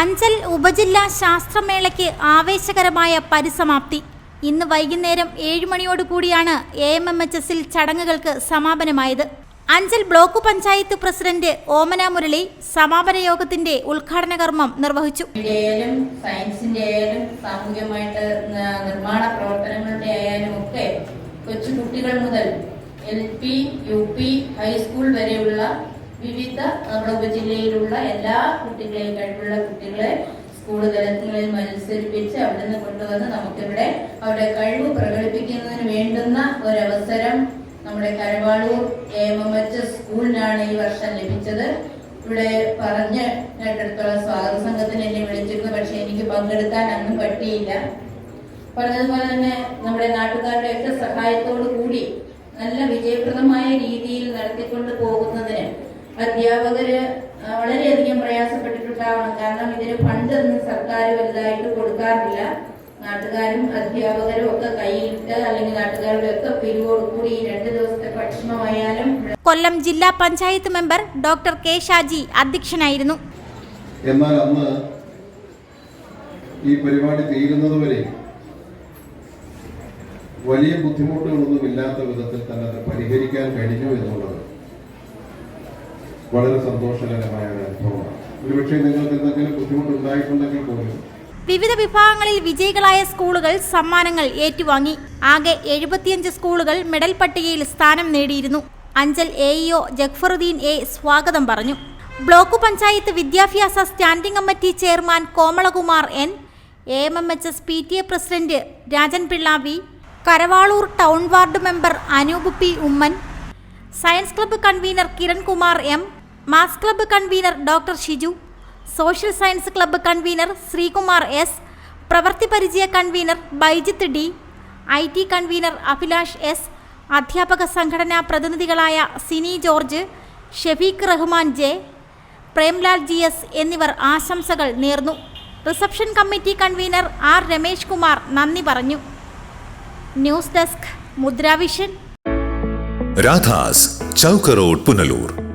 അഞ്ചൽ ഉപജില്ലാ ശാസ്ത്രമേളയ്ക്ക് ആവേശകരമായ പരിസമാപ്തി. ഇന്ന് വൈകുന്നേരം ഏഴ് മണിയോട് കൂടിയാണ് എ എം എം എച്ച് എസിൽ ചടങ്ങുകൾക്ക് സമാപനമായത്. അഞ്ചൽ ബ്ലോക്ക് പഞ്ചായത്ത് പ്രസിഡന്റ് ഓമന മുരളി സമാപന യോഗത്തിന്റെ ഉദ്ഘാടന കർമ്മം നിർവഹിച്ചു. ആയാലും സയൻസിന്റെ ആയാലും സാമൂഹ്യമായിട്ട് നിർമ്മാണ പ്രവർത്തനങ്ങളുടെ ആയാലും ഒക്കെ കൊച്ചു കുട്ടികൾ മുതൽ L P U P high school വരെയുള്ള വിവിധ നമ്മുടെ ഉപജില്ലയിലുള്ള എല്ലാ കുട്ടികളെയും കഴിവുള്ള കുട്ടികളെ സ്കൂൾ തലത്തിൽ മത്സരിപ്പിച്ച് അവിടെ നിന്ന് കൊണ്ടുവന്ന് നമുക്കിവിടെ അവരുടെ കഴിവ് പ്രകടിപ്പിക്കുന്നതിന് വേണ്ടുന്ന ഒരവസരം നമ്മുടെ കരവാളൂർ എ എം എച്ച് സ്കൂളിനാണ് ഈ വർഷം ലഭിച്ചത്. ഇവിടെ പറഞ്ഞ് കേട്ടിടത്തോളം സ്വാഗത സംഘത്തിന് എന്നെ വിളിച്ചിരുന്നു പക്ഷെ എനിക്ക് പങ്കെടുക്കാൻ അന്നും പറ്റിയില്ല. പറഞ്ഞതുപോലെ തന്നെ നമ്മുടെ നാട്ടുകാരുടെ ഒക്കെ സഹായത്തോടു കൂടി നല്ല വിജയപ്രദമായ രീതിയിൽ നടത്തിക്കൊണ്ട് പോകുന്നതിന് അധ്യാപകര് വളരെയധികം പ്രയാസപ്പെട്ടിട്ടുണ്ടാവണം. കാരണം ഇതിന് ഫണ്ട് ഒന്നും സർക്കാർ വലുതായിട്ട് കൊടുക്കാറില്ല. നാട്ടുകാരും അധ്യാപകരും ഒക്കെ കൈയിട്ട് അല്ലെങ്കിൽ നാട്ടുകാരുടെ ഒക്കെ പിരിവോട് കൂടി ഈ രണ്ട് ദിവസത്തെ ഭക്ഷണമായാലും കൊല്ലം ജില്ലാ panchayat member doctor K Shaji അധ്യക്ഷനായിരുന്നു. എന്നാൽ അന്ന് ഈ പരിപാടി തീരുന്നതുവരെ വലിയ ബുദ്ധിമുട്ടുകളൊന്നും ഇല്ലാത്ത വിധത്തിൽ തന്നെ അത് പരിഹരിക്കാൻ കഴിഞ്ഞു എന്നുള്ളത് വളരെ സന്തോഷകരമായ ഒരു അനുഭവമാണ്. ഒരുപക്ഷെ നിങ്ങൾക്ക് എന്തെങ്കിലും ബുദ്ധിമുട്ടുണ്ടായിട്ടുണ്ടെങ്കിൽ പോലും വിവിധ വിഭാഗങ്ങളിൽ വിജയികളായ സ്കൂളുകൾ സമ്മാനങ്ങൾ ഏറ്റുവാങ്ങി. ആകെ എഴുപത്തിയഞ്ച് സ്കൂളുകൾ മെഡൽ പട്ടികയിൽ സ്ഥാനം നേടിയിരുന്നു. അഞ്ചൽ എ ഇഒ എ സ്വാഗതം പറഞ്ഞു. ബ്ലോക്ക് പഞ്ചായത്ത് വിദ്യാഭ്യാസ standing committee chairman Komalakumar N A M M H S P T A president Rajan Pillai V Karavaloor town ward member Anoop P Oommen science club convener Kirankumar M maths club convener doctor Shiju social science club convener Sreekumar S പ്രവൃത്തി പരിചയ convener Baijith D I T convener Abhilash S അധ്യാപക സംഘടനാ പ്രതിനിധികളായ Sini George Shefeeq Rahman J Premlal G S എന്നിവർ ആശംസകൾ നേർന്നു. Reception committee convener R Ramesh Kumar നന്ദി പറഞ്ഞു. News desk Mudravision. Radhas Chowk road Punalur.